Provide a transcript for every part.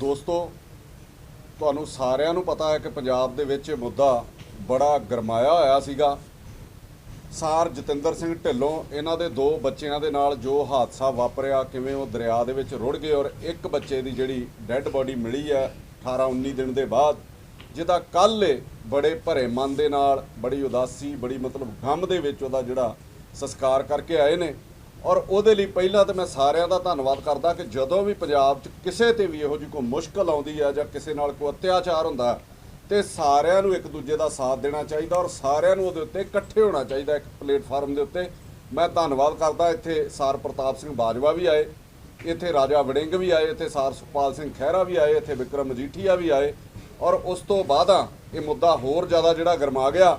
ਦੋਸਤੋ, ਤੁਹਾਨੂੰ ਸਾਰਿਆਂ ਨੂੰ ਪਤਾ ਹੈ ਕਿ ਪੰਜਾਬ ਦੇ ਵਿੱਚ ਇਹ ਮੁੱਦਾ ਬੜਾ ਗਰਮਾਇਆ ਹੋਇਆ ਸੀਗਾ। ਸਾਰ ਜਤਿੰਦਰ ਸਿੰਘ ਢਿੱਲੋਂ, ਇਹਨਾਂ ਦੇ ਦੋ ਬੱਚਿਆਂ ਦੇ ਨਾਲ ਜੋ ਹਾਦਸਾ ਵਾਪਰਿਆ, ਕਿਵੇਂ ਉਹ ਦਰਿਆ ਦੇ ਵਿੱਚ ਰੁੜ ਗਏ ਔਰ ਇੱਕ ਬੱਚੇ ਦੀ ਜਿਹੜੀ ਡੈੱਡ ਬੋਡੀ ਮਿਲੀ ਹੈ 18 19 ਦਿਨ ਦੇ ਬਾਅਦ, ਜਿਹਦਾ ਕੱਲ੍ਹ ਬੜੇ ਭਰੇ ਮਨ ਦੇ ਨਾਲ, ਬੜੀ ਉਦਾਸੀ, ਬੜੀ ਮਤਲਬ ਗਮ ਦੇ ਵਿੱਚ ਉਹਦਾ ਜਿਹੜਾ ਸੰਸਕਾਰ ਕਰਕੇ ਆਏ ਨੇ। ਔਰ ਉਹਦੇ ਲਈ ਪਹਿਲਾਂ ਤਾਂ ਮੈਂ ਸਾਰਿਆਂ ਦਾ ਧੰਨਵਾਦ ਕਰਦਾ ਕਿ ਜਦੋਂ ਵੀ ਪੰਜਾਬ 'ਚ ਕਿਸੇ ਤੇ ਵੀ ਇਹੋ ਜਿਹੀ ਕੋਈ ਮੁਸ਼ਕਲ ਆਉਂਦੀ ਹੈ ਜਾਂ ਕਿਸੇ ਨਾਲ ਕੋਈ ਅਤਿਆਚਾਰ ਹੁੰਦਾ ਹੈ, ਤੇ ਸਾਰਿਆਂ ਨੂੰ ਇੱਕ ਦੂਜੇ ਦਾ ਸਾਥ ਦੇਣਾ ਚਾਹੀਦਾ ਔਰ ਸਾਰਿਆਂ ਨੂੰ ਉਹਦੇ ਉੱਤੇ ਇਕੱਠੇ ਹੋਣਾ ਚਾਹੀਦਾ ਇੱਕ ਪਲੇਟਫਾਰਮ ਦੇ ਉੱਤੇ। ਮੈਂ ਧੰਨਵਾਦ ਕਰਦਾ ਇੱਥੇ ਸਾਰ ਪ੍ਰਤਾਪ ਸਿੰਘ ਬਾਜਵਾ ਵੀ ਆਏ ਇੱਥੇ ਰਾਜਾ ਵੜਿੰਗ ਵੀ ਆਏ ਇੱਥੇ ਸਾਰ ਸੁਖਪਾਲ ਸਿੰਘ ਖਹਿਰਾ ਵੀ ਆਏ ਇੱਥੇ ਵਿਕਰਮ ਮਜੀਠੀਆ ਵੀ ਆਏ ਔਰ ਉਸ ਤੋਂ ਬਾਅਦ ਇਹ ਮੁੱਦਾ ਹੋਰ ਜ਼ਿਆਦਾ ਜਿਹੜਾ ਗਰਮਾ ਗਿਆ।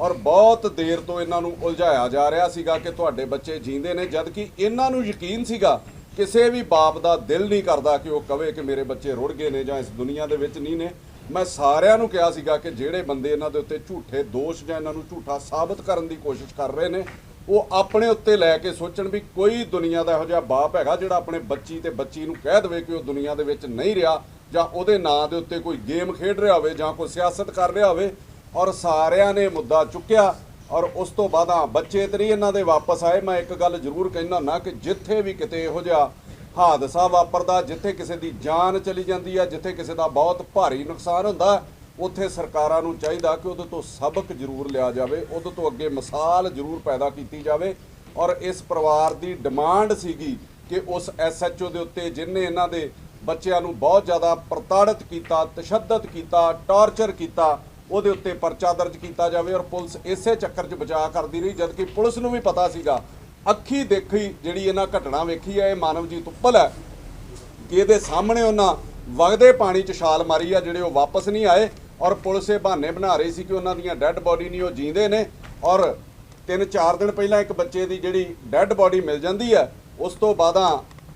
ਔਰ ਬਹੁਤ ਦੇਰ ਤੋਂ ਇਹਨਾਂ ਨੂੰ ਉਲਝਾਇਆ ਜਾ ਰਿਹਾ ਸੀਗਾ ਕਿ ਤੁਹਾਡੇ ਬੱਚੇ ਜੀਂਦੇ ਨੇ ਜਦ ਕਿ ਇਹਨਾਂ ਨੂੰ ਯਕੀਨ ਸੀਗਾ ਕਿਸੇ ਵੀ ਬਾਪ ਦਾ ਦਿਲ ਨਹੀਂ ਕਰਦਾ ਕਿ ਉਹ ਕਵੇ ਕਿ ਮੇਰੇ ਬੱਚੇ ਰੁੜ ਗਏ ਨੇ ਜਾਂ ਇਸ ਦੁਨੀਆ ਦੇ ਵਿੱਚ ਨਹੀਂ ਨੇ। ਮੈਂ ਸਾਰਿਆਂ ਨੂੰ ਕਿਹਾ ਸੀਗਾ ਕਿ ਜਿਹੜੇ ਬੰਦੇ ਇਹਨਾਂ ਦੇ ਉੱਤੇ ਝੂਠੇ ਦੋਸ਼ ਜਾਂ ਇਹਨਾਂ ਨੂੰ ਝੂਠਾ ਸਾਬਤ ਕਰਨ ਦੀ ਕੋਸ਼ਿਸ਼ ਕਰ ਰਹੇ ਨੇ, ਉਹ ਆਪਣੇ ਉੱਤੇ ਲੈ ਕੇ ਸੋਚਣ ਵੀ ਕੋਈ ਦੁਨੀਆ ਦਾ ਇਹੋ ਜਿਹਾ ਬਾਪ ਹੈਗਾ ਜਿਹੜਾ ਆਪਣੇ ਬੱਚੀ ਤੇ ਬੱਚੀ ਨੂੰ ਕਹਿ ਦੇਵੇ ਕਿ ਉਹ ਦੁਨੀਆ ਦੇ ਵਿੱਚ ਨਹੀਂ ਰਿਹਾ ਜਾਂ ਉਹਦੇ ਨਾਂ ਦੇ ਉੱਤੇ ਕੋਈ ਗੇਮ ਖੇਡ ਰਿਹਾ ਹੋਵੇ ਜਾਂ ਕੋਈ ਸਿਆਸਤ ਕਰ ਰਿਹਾ ਹੋਵੇ। ਔਰ ਸਾਰਿਆਂ ਨੇ ਮੁੱਦਾ ਚੁੱਕਿਆ। ਔਰ ਉਸ ਤੋਂ ਬਾਅਦਾਂ ਬੱਚੇ ਤੇ ਨਹੀਂ ਇਹਨਾਂ ਦੇ ਵਾਪਸ ਆਏ। ਮੈਂ ਇੱਕ ਗੱਲ ਜ਼ਰੂਰ ਕਹਿਣਾ ਨਾ ਕਿ ਜਿੱਥੇ ਵੀ ਕਿਤੇ ਇਹੋ ਜਿਹਾ ਹਾਦਸਾ ਵਾਪਰਦਾ, ਜਿੱਥੇ ਕਿਸੇ ਦੀ ਜਾਨ ਚਲੀ ਜਾਂਦੀ ਹੈ ਜਿੱਥੇ ਕਿਸੇ ਦਾ ਬਹੁਤ ਭਾਰੀ ਨੁਕਸਾਨ ਹੁੰਦਾ, ਉੱਥੇ ਸਰਕਾਰਾਂ ਨੂੰ ਚਾਹੀਦਾ ਕਿ ਉਹਦੇ ਤੋਂ ਸਬਕ ਜ਼ਰੂਰ ਲਿਆ ਜਾਵੇ, ਉਹਦੇ ਤੋਂ ਅੱਗੇ ਮਿਸਾਲ ਜ਼ਰੂਰ ਪੈਦਾ ਕੀਤੀ ਜਾਵੇ। ਔਰ ਇਸ ਪਰਿਵਾਰ ਦੀ ਡਿਮਾਂਡ ਸੀਗੀ ਕਿ ਉਸ ਐਸਐਚਓ ਦੇ ਉੱਤੇ ਜਿਨਨੇ ਇਹਨਾਂ ਦੇ ਬੱਚਿਆਂ ਨੂੰ ਬਹੁਤ ਜ਼ਿਆਦਾ ਪ੍ਰਤਾੜਿਤ ਕੀਤਾ, ਤਸ਼ੱਦਦ ਕੀਤਾ, ਟਾਰਚਰ ਕੀਤਾ ਉਹਦੇ ਉੱਤੇ ਪਰਚਾ ਦਰਜ ਕੀਤਾ ਜਾਵੇ ਔਰ ਪੁਲਿਸ ਇਸੇ ਚੱਕਰ 'ਚ ਬਚਾਅ ਕਰਦੀ ਰਹੀ, ਜਦਕਿ ਪੁਲਿਸ ਨੂੰ ਵੀ ਪਤਾ ਸੀਗਾ, ਅੱਖੀ ਦੇਖੀ ਜਿਹੜੀ ਇਹਨਾਂ ਘਟਨਾ ਵੇਖੀ ਹੈ, ਇਹ ਮਾਨਵਜੀਤ ਉੱਪਲ ਹੈ, ਕਿ ਇਹਦੇ ਸਾਹਮਣੇ ਉਹਨਾਂ ਵਗਦੇ ਪਾਣੀ 'ਚ ਛਾਲ ਮਾਰੀ ਆ, ਜਿਹੜੇ ਉਹ ਵਾਪਸ ਨਹੀਂ ਆਏ ਔਰ ਪੁਲਿਸ ਇਹ ਬਹਾਨੇ ਬਣਾ ਰਹੀ ਸੀ ਕਿ ਉਹਨਾਂ ਦੀਆਂ ਡੈੱਡ ਬੋਡੀ ਨਹੀਂ, ਉਹ ਜੀਂਦੇ ਨੇ ਔਰ ਤਿੰਨ ਚਾਰ ਦਿਨ ਪਹਿਲਾਂ ਇੱਕ ਬੱਚੇ ਦੀ ਜਿਹੜੀ ਡੈੱਡ ਬੋਡੀ ਮਿਲ ਜਾਂਦੀ ਹੈ, ਉਸ ਤੋਂ ਬਾਅਦਾਂ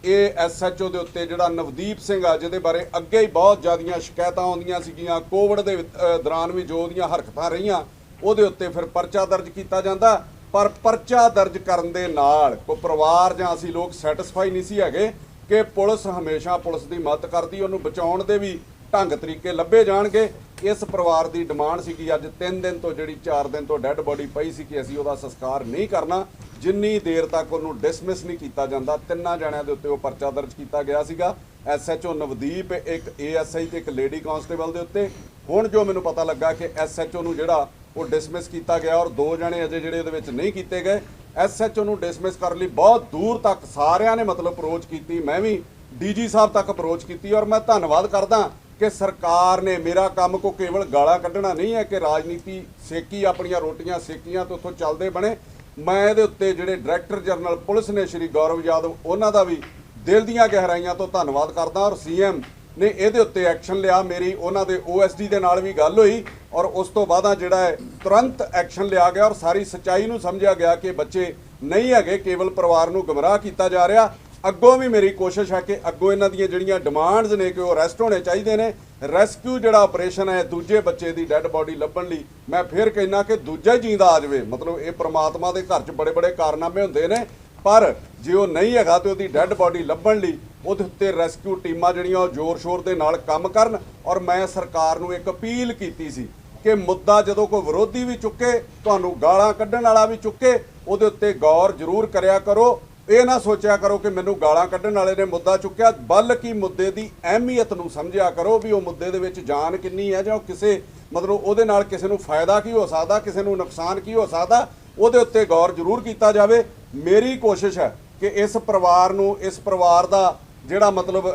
ਇਹ ਐਸਐਚਓ ਦੇ ਉੱਤੇ ਜਿਹੜਾ ਨਵਦੀਪ ਸਿੰਘ ਆ, ਜਿਹਦੇ ਬਾਰੇ ਅੱਗੇ ਹੀ ਬਹੁਤ ਜ਼ਿਆਦੀਆਂ ਸ਼ਿਕਾਇਤਾਂ ਆਉਂਦੀਆਂ ਸੀਗੀਆਂ। ਕੋਵਿਡ ਦੇ ਦੌਰਾਨ ਵੀ ਜੋ ਉਹਦੀਆਂ ਹਰਕਤਾਂ ਰਹੀਆਂ, ਉਹਦੇ ਉੱਤੇ ਫਿਰ ਪਰਚਾ ਦਰਜ ਕੀਤਾ ਜਾਂਦਾ। ਪਰ ਪਰਚਾ ਦਰਜ ਕਰਨ ਦੇ ਨਾਲ ਕੋ ਪਰਿਵਾਰ ਜਾਂ ਅਸੀਂ ਲੋਕ ਸੈਟੀਸਫਾਈ ਨਹੀਂ ਸੀ ਹੈਗੇ ਕਿ ਪੁਲਿਸ ਹਮੇਸ਼ਾ ਪੁਲਿਸ ਦੀ ਮਦਦ ਕਰਦੀ, ਉਹਨੂੰ ਬਚਾਉਣ ਦੇ ਵੀ ਢੰਗ ਤਰੀਕੇ ਲੱਭੇ ਜਾਣਗੇ। ਇਸ ਪਰਿਵਾਰ ਦੀ ਡਿਮਾਂਡ ਸੀ ਕਿ ਅੱਜ 3 ਦਿਨ ਤੋਂ ਜਿਹੜੀ 4 ਦਿਨ ਤੋਂ ਡੈੱਡ ਬੋਡੀ ਪਈ ਸੀ ਕਿ ਅਸੀਂ ਉਹਦਾ ਸੰਸਕਾਰ ਨਹੀਂ ਕਰਨਾ। ਜਿੰਨੀ ਦੇਰ ਤੱਕ ਉਹਨੂੰ ਡਿਸਮਿਸ ਨਹੀਂ ਕੀਤਾ ਜਾਂਦਾ, ਤਿੰਨਾਂ ਜਣਿਆਂ ਦੇ ਉੱਤੇ ਉਹ ਪਰਚਾ ਦਰਜ ਕੀਤਾ ਗਿਆ ਸੀਗਾ। ਐਸਐਚਓ ਨਵਦੀਪ, ਇੱਕ ਏਐਸਆਈ ਤੇ ਇੱਕ ਲੇਡੀ ਕਾਂਸਟੇਬਲ ਦੇ ਉੱਤੇ। ਹੁਣ ਜੋ ਮੈਨੂੰ ਪਤਾ ਲੱਗਾ ਕਿ ਐਸਐਚਓ ਨੂੰ ਜਿਹੜਾ ਉਹ ਡਿਸਮਿਸ ਕੀਤਾ ਗਿਆ ਔਰ ਦੋ ਜਣੇ ਅਜੇ ਜਿਹੜੇ ਉਹਦੇ ਵਿੱਚ ਨਹੀਂ ਕੀਤੇ ਗਏ ਐਸਐਚਓ ਨੂੰ ਡਿਸਮਿਸ ਕਰਨ ਲਈ ਬਹੁਤ ਦੂਰ ਤੱਕ ਸਾਰਿਆਂ ਨੇ ਮਤਲਬ ਅਪਰੋਚ ਕੀਤੀ, ਮੈਂ ਵੀ ਡੀਜੀ ਸਾਹਿਬ ਤੱਕ ਅਪਰੋਚ ਕੀਤੀ ਔਰ ਮੈਂ ਧੰਨਵਾਦ ਕਰਦਾ ਕਿ ਸਰਕਾਰ ਨੇ ਮੇਰਾ ਕੰਮ ਕੋ ਕੇਵਲ ਗਾਲਾਂ ਕੱਢਣਾ ਨਹੀਂ ਹੈ ਕਿ ਰਾਜਨੀਤੀ ਸੇਕੀ ਆਪਣੀਆਂ ਰੋਟੀਆਂ ਸੇਕੀਆਂ ਤੇ ਉੱਥੋਂ ਚੱਲਦੇ ਬਣੇ। ਮੈਂ ਇਹਦੇ ਉੱਤੇ ਜਿਹੜੇ ਡਾਇਰੈਕਟਰ ਜਨਰਲ ਪੁਲਿਸ ਨੇ ਸ਼੍ਰੀ ਗੌਰਵ ਯਾਦਵ, ਉਹਨਾਂ ਦਾ ਵੀ ਦਿਲ ਦੀਆਂ ਗਹਿਰਾਈਆਂ ਤੋਂ ਧੰਨਵਾਦ ਕਰਦਾ ਔਰ ਸੀਐਮ ਨੇ ਇਹਦੇ ਉੱਤੇ ਐਕਸ਼ਨ ਲਿਆ। ਮੇਰੀ ਉਹਨਾਂ ਦੇ ਓਐਸਡੀ ਦੇ ਨਾਲ ਵੀ ਗੱਲ ਹੋਈ ਔਰ ਉਸ ਤੋਂ ਬਾਅਦ ਜਿਹੜਾ ਹੈ, ਤੁਰੰਤ ਐਕਸ਼ਨ ਲਿਆ ਗਿਆ ਔਰ ਸਾਰੀ ਸੱਚਾਈ ਨੂੰ ਸਮਝਿਆ ਗਿਆ ਕਿ ਬੱਚੇ ਨਹੀਂ ਹੈਗੇ, ਕੇਵਲ ਪਰਿਵਾਰ ਨੂੰ ਗਮਰਾਹ ਕੀਤਾ ਜਾ ਰਿਹਾ। ਅੱਗੋਂ ਵੀ ਮੇਰੀ ਕੋਸ਼ਿਸ਼ ਹੈ ਕਿ ਅੱਗੋਂ ਇਹਨਾਂ ਦੀਆਂ ਜਿਹੜੀਆਂ ਡਿਮਾਂਡਸ ਨੇ ਕਿ ਉਹ ਰੈਸਟ ਹੋਣੇ ਚਾਹੀਦੇ ਨੇ ਰੈਸਕਿਊ ਜਿਹੜਾ ਆਪਰੇਸ਼ਨ ਹੈ, ਦੂਜੇ ਬੱਚੇ ਦੀ ਡੈੱਡ ਬੋਡੀ ਲੱਭਣ ਲਈ, ਮੈਂ ਫੇਰ ਕਹਿਣਾ ਕਿ ਦੂਜਾ ਹੀ ਜਿੰਦਾ ਆ ਜਾਵੇ। ਮਤਲਬ ਇਹ ਪ੍ਰਮਾਤਮਾ ਦੇ ਘਰ 'ਚ ਬੜੇ ਬੜੇ ਕਾਰਨਾਮੇ ਹੁੰਦੇ ਨੇ, ਪਰ ਜੇ ਉਹ ਨਹੀਂ ਹੈਗਾ ਤੇ ਉਹਦੀ ਡੈੱਡ ਬੋਡੀ ਲੱਭਣ ਲਈ, ਉਹਦੇ ਉੱਤੇ ਰੈਸਕਿਊ ਟੀਮਾਂ ਜਿਹੜੀਆਂ ਉਹ ਜ਼ੋਰ-ਸ਼ੋਰ ਦੇ ਨਾਲ ਕੰਮ ਕਰਨ, ਔਰ ਮੈਂ ਸਰਕਾਰ ਨੂੰ ਇੱਕ ਅਪੀਲ ਕੀਤੀ ਸੀ ਕਿ ਮੁੱਦਾ ਜਦੋਂ ਕੋਈ ਵਿਰੋਧੀ ਵੀ ਚੁੱਕੇ, ਤੁਹਾਨੂੰ ਗਾਲਾਂ ਕੱਢਣ ਵਾਲਾ ਵੀ ਚੁੱਕੇ, ਉਹਦੇ ਉੱਤੇ ਗੌਰ ਜ਼ਰੂਰ ਕਰਿਆ ਕਰੋ। ਇਹ ਨਾ ਸੋਚਿਆ ਕਰੋ ਕਿ ਮੈਨੂੰ ਗਾਲਾਂ ਕੱਢਣ ਵਾਲੇ ਨੇ ਮੁੱਦਾ ਚੁੱਕਿਆ। ਬਲਕਿ ਮੁੱਦੇ ਦੀ ਅਹਿਮੀਅਤ ਨੂੰ ਸਮਝਿਆ ਕਰੋ ਵੀ ਉਹ ਮੁੱਦੇ ਦੇ ਵਿੱਚ ਜਾਨ ਕਿੰਨੀ ਹੈ ਜਾਂ ਉਹ ਕਿਸੇ, ਮਤਲਬ ਉਹਦੇ ਨਾਲ ਕਿਸੇ ਨੂੰ ਫਾਇਦਾ ਕੀ ਹੋ ਸਕਦਾ, ਕਿਸੇ ਨੂੰ ਨੁਕਸਾਨ ਕੀ ਹੋ ਸਕਦਾ, ਉਹਦੇ ਉੱਤੇ ਗੌਰ ਜ਼ਰੂਰ ਕੀਤਾ ਜਾਵੇ। ਮੇਰੀ ਕੋਸ਼ਿਸ਼ ਹੈ ਕਿ ਇਸ ਪਰਿਵਾਰ ਨੂੰ, ਇਸ ਪਰਿਵਾਰ ਦਾ ਜਿਹੜਾ ਮਤਲਬ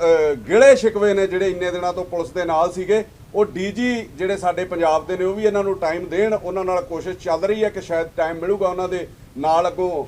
ਗਿਲੇ ਸ਼ਿਕਵੇ ਨੇ ਜਿਹੜੇ ਇੰਨੇ ਦਿਨਾਂ ਤੋਂ ਪੁਲਿਸ ਦੇ ਨਾਲ ਸੀਗੇ, ਉਹ ਡੀਜੀ ਜਿਹੜੇ ਸਾਡੇ ਪੰਜਾਬ ਦੇ ਨੇ, ਉਹ ਵੀ ਇਹਨਾਂ ਨੂੰ ਟਾਈਮ ਦੇਣ। ਉਹਨਾਂ ਨਾਲ ਕੋਸ਼ਿਸ਼ ਚੱਲ ਰਹੀ ਹੈ ਕਿ ਸ਼ਾਇਦ ਟਾਈਮ ਮਿਲੂਗਾ ਉਹਨਾਂ ਦੇ ਨਾਲ ਅੱਗੋਂ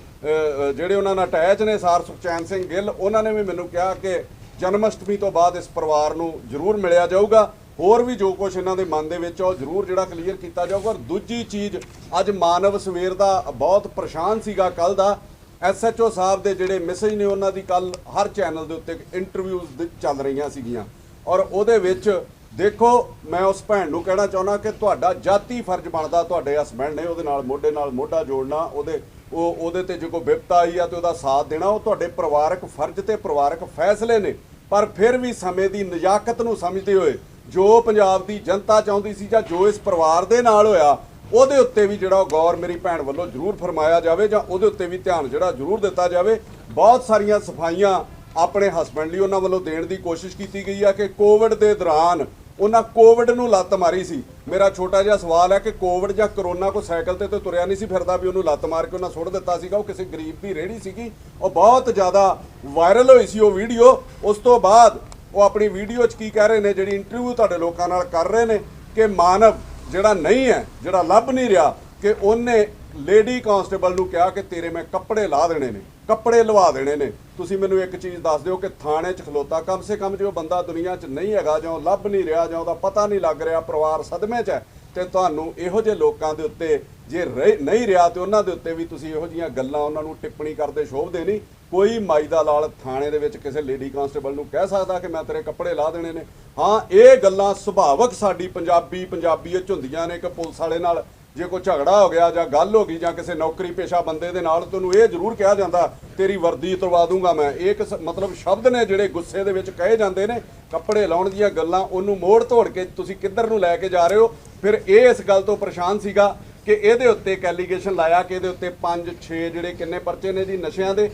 ਜਿਹੜੇ ਉਹਨਾਂ ਨਾਲ ਅਟੈਚ ਨੇ, ਸਾਰ ਸੁਖਚੈਨ ਸਿੰਘ ਗਿੱਲ, ਉਹਨਾਂ ਨੇ ਵੀ ਮੈਨੂੰ ਕਿਹਾ ਕਿ ਜਨਮ ਅਸ਼ਟਮੀ ਤੋਂ ਬਾਅਦ ਇਸ ਪਰਿਵਾਰ ਨੂੰ ਜ਼ਰੂਰ ਮਿਲਿਆ ਜਾਊਗਾ। ਹੋਰ ਵੀ ਜੋ ਕੁਝ ਇਹਨਾਂ ਦੇ ਮਨ ਦੇ ਵਿੱਚ ਆ, ਉਹ ਜ਼ਰੂਰ ਜਿਹੜਾ ਕਲੀਅਰ ਕੀਤਾ ਜਾਊਗਾ। ਔਰ ਦੂਜੀ ਚੀਜ਼, ਅੱਜ ਮਾਨਵ ਸਵੇਰ ਦਾ ਬਹੁਤ ਪਰੇਸ਼ਾਨ ਸੀਗਾ ਕੱਲ ਦਾ। ਐਸਐਚਓ ਸਾਹਿਬ ਦੇ ਜਿਹੜੇ ਮੈਸੇਜ ਨੇ, ਉਹਨਾਂ ਦੀ ਕੱਲ ਹਰ ਚੈਨਲ ਦੇ ਉੱਤੇ ਇੰਟਰਵਿਊਜ਼ ਚੱਲ ਰਹੀਆਂ ਸੀਗੀਆਂ। ਔਰ ਉਹਦੇ ਵਿੱਚ ਦੇਖੋ, ਮੈਂ ਉਸ ਭੈਣ ਨੂੰ ਕਹਿਣਾ ਚਾਹੁੰਦਾ ਕਿ ਤੁਹਾਡਾ ਜਾਤੀ ਫਰਜ਼ ਬਣਦਾ, ਤੁਹਾਡੇ ਹਸਬੰਡ ਨੇ ਉਹਦੇ ਨਾਲ, ਮੋਢੇ ਨਾਲ ਮੋਢਾ ਜੋੜਨਾ, ਉਹਦੇ ਉਹ ਉਹਦੇ ਤੇ ਜੇ ਕੋਈ ਵਿਪਤਾ ਆਈ ਆ ਤੇ ਉਹਦਾ ਸਾਥ ਦੇਣਾ, ਉਹ ਤੁਹਾਡੇ ਪਰਿਵਾਰਕ ਫਰਜ਼ ਤੇ ਪਰਿਵਾਰਕ ਫੈਸਲੇ ਨੇ। ਪਰ ਫਿਰ ਵੀ ਸਮੇਂ ਦੀ ਨਜ਼ਾਕਤ ਨੂੰ ਸਮਝਦੇ ਹੋਏ, ਜੋ ਪੰਜਾਬ ਦੀ ਜਨਤਾ ਚਾਹੁੰਦੀ ਸੀ ਜਾਂ ਜੋ ਇਸ ਪਰਿਵਾਰ ਦੇ ਨਾਲ ਹੋਇਆ, ਉਹਦੇ ਉੱਤੇ ਵੀ ਜਿਹੜਾ ਉਹ ਗੌਰ ਮੇਰੀ ਭੈਣ ਵੱਲੋਂ ਜ਼ਰੂਰ ਫਰਮਾਇਆ ਜਾਵੇ ਜਾਂ ਉਹਦੇ ਉੱਤੇ ਵੀ ਧਿਆਨ ਜਿਹੜਾ ਜ਼ਰੂਰ ਦਿੱਤਾ ਜਾਵੇ। ਬਹੁਤ ਸਾਰੀਆਂ ਸਫਾਈਆਂ ਆਪਣੇ ਹਸਬੰਡ ਲਈ ਉਹਨਾਂ ਵੱਲੋਂ ਦੇਣ ਦੀ ਕੋਸ਼ਿਸ਼ ਕੀਤੀ ਗਈ ਆ ਕਿ ਕੋਵਿਡ ਦੇ ਦੌਰਾਨ ਉਹਨਾਂ ਕੋਵਿਡ ਨੂੰ ਲੱਤ ਮਾਰੀ ਸੀ। ਮੇਰਾ ਛੋਟਾ ਜਿਹਾ ਸਵਾਲ ਹੈ ਕਿ ਕੋਵਿਡ ਜਾਂ ਕਰੋਨਾ ਕੋ ਸਾਈਕਲ ਤੇ ਤੇ ਤੁਰਿਆ ਨਹੀਂ ਸੀ ਫਿਰਦਾ ਵੀ ਉਹਨੂੰ ਲੱਤ ਮਾਰ ਕੇ ਉਹਨਾਂ ਸੁੱਟ ਦਿੱਤਾ ਸੀਗਾ। ਉਹ ਕਿਸੇ ਗਰੀਬ ਦੀ ਰੇਹੜੀ ਸੀਗੀ। ਉਹ ਬਹੁਤ ਜ਼ਿਆਦਾ ਵਾਇਰਲ ਹੋਈ ਸੀ ਉਹ ਵੀਡੀਓ ਉਸ ਤੋਂ ਬਾਅਦ ਉਹ ਆਪਣੀ ਵੀਡੀਓ 'ਚ ਕੀ ਕਹਿ ਰਹੇ ਨੇ, ਜਿਹੜੀ ਇੰਟਰਵਿਊ ਤੁਹਾਡੇ ਲੋਕਾਂ ਨਾਲ ਕਰ ਰਹੇ ਨੇ ਕਿ ਮਾਨਵ ਜਿਹੜਾ ਨਹੀਂ ਹੈ, ਜਿਹੜਾ ਲੱਭ ਨਹੀਂ ਰਿਹਾ, ਕਿ ਉਹਨੇ ਲੇਡੀ ਕਾਂਸਟੇਬਲ ਨੂੰ ਕਿਹਾ ਕਿ ਤੇਰੇ ਮੈਂ ਕੱਪੜੇ ਲਾ ਦੇਣੇ ਨੇ, ਕੱਪੜੇ ਲਵਾ ਦੇਣੇ ਨੇ। ਤੁਸੀਂ ਮੈਨੂੰ ਇੱਕ ਚੀਜ਼ ਦੱਸ ਦਿਓ ਕਿ ਥਾਣੇ 'ਚ ਖਲੋਤਾ, ਕਮ ਸੇ ਕਮ ਜੋ ਬੰਦਾ ਦੁਨੀਆ 'ਚ ਨਹੀਂ ਹੈਗਾ ਜਾਂ ਉਹ ਲੱਭ ਨਹੀਂ ਰਿਹਾ ਜਾਂ ਉਹਦਾ ਪਤਾ ਨਹੀਂ ਲੱਗ ਰਿਹਾ, ਪਰਿਵਾਰ ਸਦਮੇ 'ਚ ਹੈ, ਤੇ ਤੁਹਾਨੂੰ ਇਹੋ ਜਿਹੇ ਲੋਕਾਂ ਦੇ ਉੱਤੇ ਜੇ ਰਹਿ- ਨਹੀਂ ਰਿਹਾ ਤੇ ਉਹਨਾਂ ਦੇ ਉੱਤੇ ਵੀ ਤੁਸੀਂ ਇਹੋ ਜੀਆਂ ਗੱਲਾਂ ਉਹਨਾਂ ਨੂੰ ਟਿੱਪਣੀ ਕਰਦੇ ਸ਼ੋਭਦੇ ਨਹੀਂ। ਕੋਈ ਮਾਈ ਦਾ ਲਾਲ ਥਾਣੇ ਦੇ ਵਿੱਚ ਕਿਸੇ ਲੇਡੀ ਕਾਂਸਟੇਬਲ ਨੂੰ ਕਹਿ ਸਕਦਾ ਕਿ ਮੈਂ ਤੇਰੇ ਕੱਪੜੇ ਲਾ ਦੇਣੇ ਨੇ। ਹਾਂ, ਇਹ ਗੱਲਾਂ ਸੁਭਾਵਕ ਸਾਡੀ ਪੰਜਾਬੀ ਪੰਜਾਬੀਅਤ ਹੁੰਦੀਆਂ ਨੇ ਕਿ ਪੁਲਿਸ ਵਾਲੇ ਨਾਲ ਜੇ ਕੋਈ ਝਗੜਾ ਹੋ ਗਿਆ ਜਾਂ ਗੱਲ ਹੋ ਗਈ ਜਾਂ ਕਿਸੇ ਨੌਕਰੀ ਪੇਸ਼ਾ ਬੰਦੇ ਦੇ ਨਾਲ ਤੁਹਾਨੂੰ ਇਹ ਜ਼ਰੂਰ ਕਿਹਾ ਜਾਂਦਾ, ਤੇਰੀ ਵਰਦੀ ਉਤਰਵਾ ਦੂੰਗਾ ਮੈਂ। ਇਹ ਇੱਕ ਮਤਲਬ ਸ਼ਬਦ ਨੇ ਜਿਹੜੇ ਗੁੱਸੇ ਦੇ ਵਿੱਚ ਕਹੇ ਜਾਂਦੇ ਨੇ। ਕੱਪੜੇ ਲਾਉਣ ਦੀਆਂ ਗੱਲਾਂ, ਉਹਨੂੰ ਮੋੜ ਤੋੜ ਕੇ ਤੁਸੀਂ ਕਿੱਧਰ ਨੂੰ ਲੈ ਕੇ ਜਾ ਰਹੇ ਹੋ? ਫਿਰ ਇਹ ਇਸ ਗੱਲ ਤੋਂ ਪਰੇਸ਼ਾਨ ਸੀਗਾ ਕਿ ਇਹਦੇ ਉੱਤੇ ਇੱਕ ਐਲੀਗੇਸ਼ਨ ਲਾਇਆ ਕਿ ਇਹਦੇ ਉੱਤੇ 5 6 ਜਿਹੜੇ ਕਿੰਨੇ ਪਰਚੇ ਨੇ ਜੀ ਨਸ਼ਿਆਂ ਦੇ।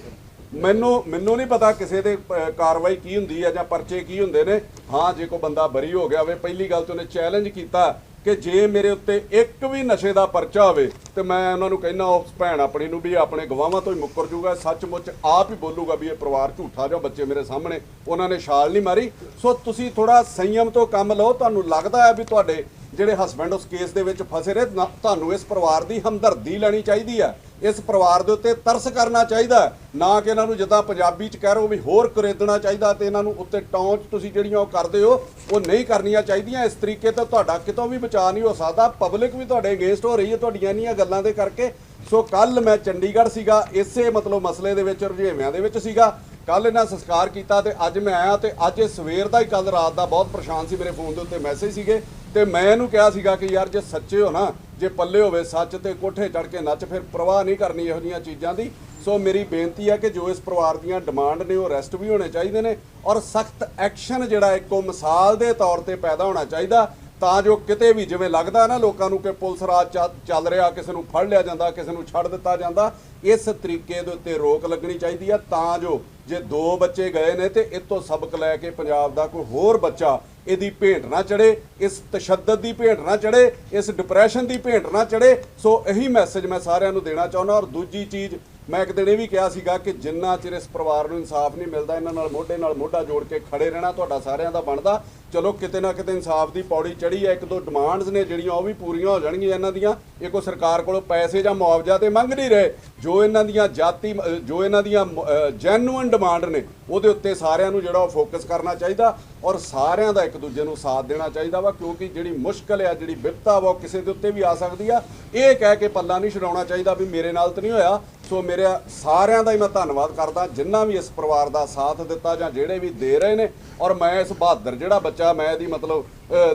ਮੈਨੂੰ ਮੈਨੂੰ ਨਹੀਂ ਪਤਾ ਕਿਸੇ ਦੇ ਕਾਰਵਾਈ ਕੀ ਹੁੰਦੀ ਹੈ ਜਾਂ ਪਰਚੇ ਕੀ ਹੁੰਦੇ ਨੇ। ਹਾਂ, ਜੇ ਕੋਈ ਬੰਦਾ ਬਰੀ ਹੋ ਗਿਆ ਹੋਵੇ ਪਹਿਲੀ ਗੱਲ ਤੇ ਉਹਨੇ ਚੈਲੰਜ ਕੀਤਾ ਕਿ ਜੇ ਮੇਰੇ ਉੱਤੇ ਇੱਕ ਵੀ ਨਸ਼ੇ ਦਾ ਪਰਚਾ ਹੋਵੇ ਤੇ ਮੈਂ ਉਹਨਾਂ ਨੂੰ ਕਹਿੰਦਾ ਉਸ ਭੈਣ ਆਪਣੀ ਨੂੰ ਵੀ ਆਪਣੇ ਗਵਾਹਾਂ ਤੋਂ ਹੀ ਮੁੱਕਰ ਜੂਗਾ, ਸੱਚਮੁੱਚ ਆਪ ਹੀ ਬੋਲੂਗਾ ਵੀ ਇਹ ਪਰਿਵਾਰ ਝੂਠਾ ਜੋ ਬੱਚੇ ਮੇਰੇ ਸਾਹਮਣੇ, ਉਹਨਾਂ ਨੇ ਛਾਲ ਨਹੀਂ ਮਾਰੀ। ਸੋ ਤੁਸੀਂ ਥੋੜਾ ਸੰਯਮ ਤੋਂ ਕੰਮ ਲਓ, ਤੁਹਾਨੂੰ ਲੱਗਦਾ ਹੈ ਵੀ ਤੁਹਾਡੇ ਜਿਹੜੇ ਹਸਬੰਡ ਉਸ ਕੇਸ ਦੇ ਵਿੱਚ ਫਸੇ ਰਹੇ ਨਾ- ਤੁਹਾਨੂੰ ਇਸ ਪਰਿਵਾਰ ਦੀ ਹਮਦਰਦੀ ਲੈਣੀ ਚਾਹੀਦੀ ਹੈ। ਇਸ ਪਰਿਵਾਰ ਦੇ ਉੱਤੇ ਤਰਸ ਕਰਨਾ ਚਾਹੀਦਾ ਨਾ ਕਿ ਇਹਨਾਂ ਨੂੰ ਜਿੱਦਾਂ ਪੰਜਾਬੀ ਚ ਕਹਿ ਰਹੋ ਵੀ ਹੋਰ ਕਰੇਦਣਾ ਚਾਹੀਦਾ ਤੇ ਇਹਨਾਂ ਨੂੰ ਉੱਤੇ ਟੌਂਚ ਤੁਸੀਂ ਜਿਹੜੀਆਂ ਉਹ ਕਰਦੇ ਹੋ, ਉਹ ਨਹੀਂ ਕਰਨੀਆਂ ਚਾਹੀਦੀਆਂ। ਇਸ ਤਰੀਕੇ ਤੋਂ ਤੁਹਾਡਾ ਕਿਤੋਂ ਵੀ ਬਚਾਅ ਨਹੀਂ ਹੋ ਸਕਦਾ। ਪਬਲਿਕ ਵੀ ਤੁਹਾਡੇ ਅਗੇਂਸਟ ਹੋ ਰਹੀ ਹੈ ਤੁਹਾਡੀਆਂ ਇੰਨੀਆਂ ਗੱਲਾਂ ਦੇ ਕਰਕੇ। ਸੋ ਕੱਲ ਮੈਂ ਚੰਡੀਗੜ੍ਹ ਸੀਗਾ, ਇਸੇ ਮਤਲਬ ਮਸਲੇ ਦੇ ਵਿੱਚ, ਰੁਝੇਵਿਆਂ ਦੇ ਵਿੱਚ ਸੀਗਾ। ਕੱਲ ਇਹਨਾਂ ਸੰਸਕਾਰ ਕੀਤਾ ਤੇ ਅੱਜ ਮੈਂ ਆਇਆ ਤੇ ਅੱਜ ਇਹ ਸਵੇਰ ਦਾ ਹੀ ਕੱਲ ਰਾਤ ਦਾ ਬਹੁਤ ਪਰੇਸ਼ਾਨ ਸੀ ਮੇਰੇ ਫੋਨ ਦੇ ਉੱਤੇ ਮੈਸੇਜ ਸੀਗੇ। ਤੇ ਮੈਂ ਇਹਨੂੰ ਕਿਹਾ ਸੀਗਾ ਕਿ ਯਾਰ ਜੇ ਸੱਚੇ ਹੋ ਨਾ, ਜੇ ਪੱਲੇ ਹੋਵੇ ਸੱਚ ਤੇ ਕੋਠੇ ਚੜ ਕੇ ਨੱਚ, ਫਿਰ ਪ੍ਰਵਾਹ ਨਹੀਂ ਕਰਨੀ ਇਹੋ ਜੀਆਂ ਚੀਜ਼ਾਂ ਦੀ। ਸੋ ਮੇਰੀ ਬੇਨਤੀ ਹੈ ਕਿ ਜੋ ਇਸ ਪਰਿਵਾਰ ਦੀਆਂ ਡਿਮਾਂਡ ਨੇ, ਉਹ ਰੈਸਟ ਵੀ ਹੋਣੇ ਚਾਹੀਦੇ ਨੇ ਔਰ ਸਖਤ ਐਕਸ਼ਨ ਜਿਹੜਾ ਇੱਕੋ ਮਿਸਾਲ ਦੇ ਤੌਰ ਤੇ ਪੈਦਾ ਹੋਣਾ ਚਾਹੀਦਾ ਤਾਂ ਜੋ ਕਿਤੇ ਵੀ ਜਿਵੇਂ ਲੱਗਦਾ ਨਾ ਲੋਕਾਂ ਨੂੰ ਕਿ ਪੁਲਿਸ ਰਾਜ ਚੱਲ- ਚੱਲ ਰਿਹਾ, ਕਿਸੇ ਨੂੰ ਫੜ ਲਿਆ ਜਾਂਦਾ, ਕਿਸੇ ਨੂੰ ਛੱਡ ਦਿੱਤਾ ਜਾਂਦਾ, ਇਸ ਤਰੀਕੇ ਦੇ ਉੱਤੇ ਰੋਕ ਲੱਗਣੀ ਚਾਹੀਦੀ ਹੈ ਤਾਂ ਜੋ ਜੇ ਦੋ ਬੱਚੇ ਗਏ ਨੇ ਤੇ ਇਹ ਤੋਂ ਸਬਕ ਲੈ ਕੇ ਪੰਜਾਬ ਦਾ ਕੋਈ ਹੋਰ ਬੱਚਾ ਇਹਦੀ ਭੇਂਟ ਨਾ ਚੜੇ ਇਸ ਤਸ਼ੱਦਦ ਦੀ ਭੇਂਟ ਨਾ ਚੜੇ ਇਸ ਡਿਪਰੈਸ਼ਨ ਦੀ ਭੇਂਟ ਨਾ ਚੜੇ ਸੋ ਇਹੀ ਮੈਸੇਜ ਮੈਂ ਸਾਰਿਆਂ ਨੂੰ ਦੇਣਾ ਚਾਹੁੰਦਾ ਔਰ ਦੂਜੀ ਚੀਜ਼ ਮੈਂ ਇੱਕ ਦਿਨ ਇਹ ਵੀ ਕਿਹਾ ਸੀਗਾ ਕਿ ਜਿੰਨਾ ਚਿਰ ਇਸ ਪਰਿਵਾਰ ਨੂੰ ਇਨਸਾਫ ਨਹੀਂ ਮਿਲਦਾ, ਇਹਨਾਂ ਨਾਲ ਮੋਢੇ ਨਾਲ ਮੋਢਾ ਜੋੜ ਕੇ ਖੜੇ ਰਹਿਣਾ ਤੁਹਾਡਾ ਸਾਰਿਆਂ ਦਾ ਬਣਦਾ। ਚਲੋ ਕਿਤੇ ਨਾ ਕਿਤੇ ਇਨਸਾਫ ਦੀ ਪੌੜੀ ਚੜੀ ਹੈ, ਇੱਕ ਦੋ ਡਿਮਾਂਡਸ ਨੇ ਜਿਹੜੀਆਂ ਉਹ ਵੀ ਪੂਰੀਆਂ ਹੋ ਜਾਣਗੀਆਂ ਇਹਨਾਂ ਦੀਆਂ। ਇਹ ਕੋਈ ਸਰਕਾਰ ਕੋਲੋਂ ਪੈਸੇ ਜਾਂ ਮੁਆਵਜ਼ਾ ਤੇ ਮੰਗ ਨਹੀਂ ਰਹੇ। ਜੋ ਇਹਨਾਂ ਦੀਆਂ ਜਾਤੀ ਜੋ ਇਹਨਾਂ ਦੀਆਂ ਜੈਨੂਇਨ ਡਿਮਾਂਡ ਨੇ, ਉਹਦੇ ਉੱਤੇ ਸਾਰਿਆਂ ਨੂੰ ਜਿਹੜਾ ਉਹ ਫੋਕਸ ਕਰਨਾ ਚਾਹੀਦਾ ਔਰ ਸਾਰਿਆਂ ਦਾ ਇੱਕ ਦੂਜੇ ਨੂੰ ਸਾਥ ਦੇਣਾ ਚਾਹੀਦਾ ਵਾ, ਕਿਉਂਕਿ ਜਿਹੜੀ ਮੁਸ਼ਕਲ ਆ ਜਿਹੜੀ ਵਿਪਤਾ ਵਾ, ਉਹ ਕਿਸੇ ਦੇ ਉੱਤੇ ਵੀ ਆ ਸਕਦੀ ਆ। ਇਹ ਕਹਿ ਕੇ ਪੱਲਾ ਨਹੀਂ ਛਡਾਉਣਾ ਚਾਹੀਦਾ ਵੀ ਮੇਰੇ ਨਾਲ ਤਾਂ ਨਹੀਂ ਹੋਇਆ। ਸੋ ਮੇਰੇ ਸਾਰਿਆਂ ਦਾ ਹੀ ਮੈਂ ਧੰਨਵਾਦ ਕਰਦਾ, ਜਿੰਨਾ ਵੀ ਇਸ ਪਰਿਵਾਰ ਦਾ ਸਾਥ ਦਿੱਤਾ ਜਾਂ ਜਿਹੜੇ ਵੀ ਦੇ ਰਹੇ ਨੇ, ਔਰ ਮੈਂ ਇਸ ਬਹਾਦਰ ਜਿਹੜਾ ਬੱਚਾ ਮੈਂ ਇਹਦੀ ਮਤਲਬ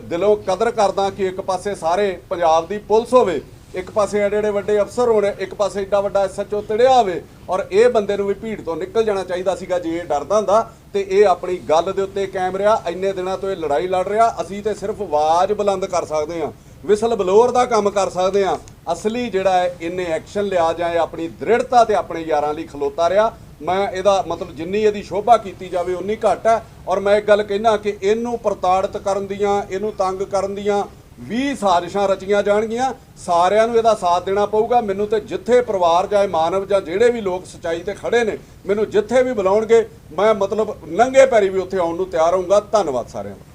ਦਿਲੋਂ ਕਦਰ ਕਰਦਾ ਕਿ ਇੱਕ ਪਾਸੇ ਸਾਰੇ ਪੰਜਾਬ ਦੀ ਪੁਲਿਸ ਹੋਵੇ, ਇੱਕ ਪਾਸੇ ਐਡੇ ਐਡੇ ਵੱਡੇ ਅਫਸਰ ਹੋਣ, ਇੱਕ ਪਾਸੇ ਏਡਾ ਵੱਡਾ ਐਸਐਚਓ ਤੜਿਆ ਹੋਵੇ, ਔਰ ਇਹ ਬੰਦੇ ਨੂੰ ਵੀ ਭੀੜ ਤੋਂ ਨਿਕਲ ਜਾਣਾ ਚਾਹੀਦਾ ਸੀਗਾ ਜੇ ਇਹ ਡਰਦਾ ਹੁੰਦਾ, ਤੇ ਇਹ ਆਪਣੀ ਗੱਲ ਦੇ ਉੱਤੇ ਕਾਇਮ ਰਿਹਾ, ਇੰਨੇ ਦਿਨਾਂ ਤੋਂ ਇਹ ਲੜਾਈ ਲੜ ਰਿਹਾ, ਅਸੀਂ ਤੇ ਸਿਰਫ ਆਵਾਜ਼ ਬੁਲੰਦ ਕਰ ਸਕਦੇ ਹਾਂ, ਵਿਸਲ ਬਲੋਰ ਦਾ ਕੰਮ ਕਰ ਸਕਦੇ ਹਾਂ, ਅਸਲੀ ਜਿਹੜਾ ਹੈ, ਇਹਨੇ ਐਕਸ਼ਨ ਲਿਆ ਜਾਂ ਇਹ ਆਪਣੀ ਦ੍ਰਿੜਤਾ ਤੇ ਆਪਣੇ ਯਾਰਾਂ ਲਈ ਖਲੋਤਾ ਰਿਹਾ ਮੈਂ ਇਹਦਾ ਮਤਲਬ ਜਿੰਨੀ ਇਹਦੀ ਸ਼ੋਭਾ ਕੀਤੀ ਜਾਵੇ, ਉਨੀ ਘੱਟ ਹੈ। ਔਰ ਮੈਂ ਇੱਕ ਗੱਲ ਕਹਿਣਾ ਕਿ ਇਹਨੂੰ ਪ੍ਰਤਾੜਿਤ ਕਰਨ ਦੀਆਂ, ਇਹਨੂੰ ਤੰਗ ਕਰਨ ਦੀਆਂ 20 ਸਾਜ਼ਿਸ਼ਾਂ ਰਚੀਆਂ ਜਾਣਗੀਆਂ। ਸਾਰਿਆਂ ਨੂੰ ਇਹਦਾ ਸਾਥ ਦੇਣਾ ਪਊਗਾ। ਮੈਨੂੰ ਤੇ ਜਿੱਥੇ ਪਰਿਵਾਰ ਜਾਂ ਮਾਨਵ ਜਾਂ ਜਿਹੜੇ ਵੀ ਲੋਕ ਸਚਾਈ ਤੇ ਖੜੇ ਨੇ, ਮੈਨੂੰ ਜਿੱਥੇ ਵੀ ਬੁਲਾਉਣਗੇ, ਮੈਂ ਮਤਲਬ ਨੰਗੇ ਪੈਰੀ ਵੀ ਉੱਥੇ ਆਉਣ ਨੂੰ ਤਿਆਰ ਹੋਊਂਗਾ। ਧੰਨਵਾਦ ਸਾਰਿਆਂ ਦਾ।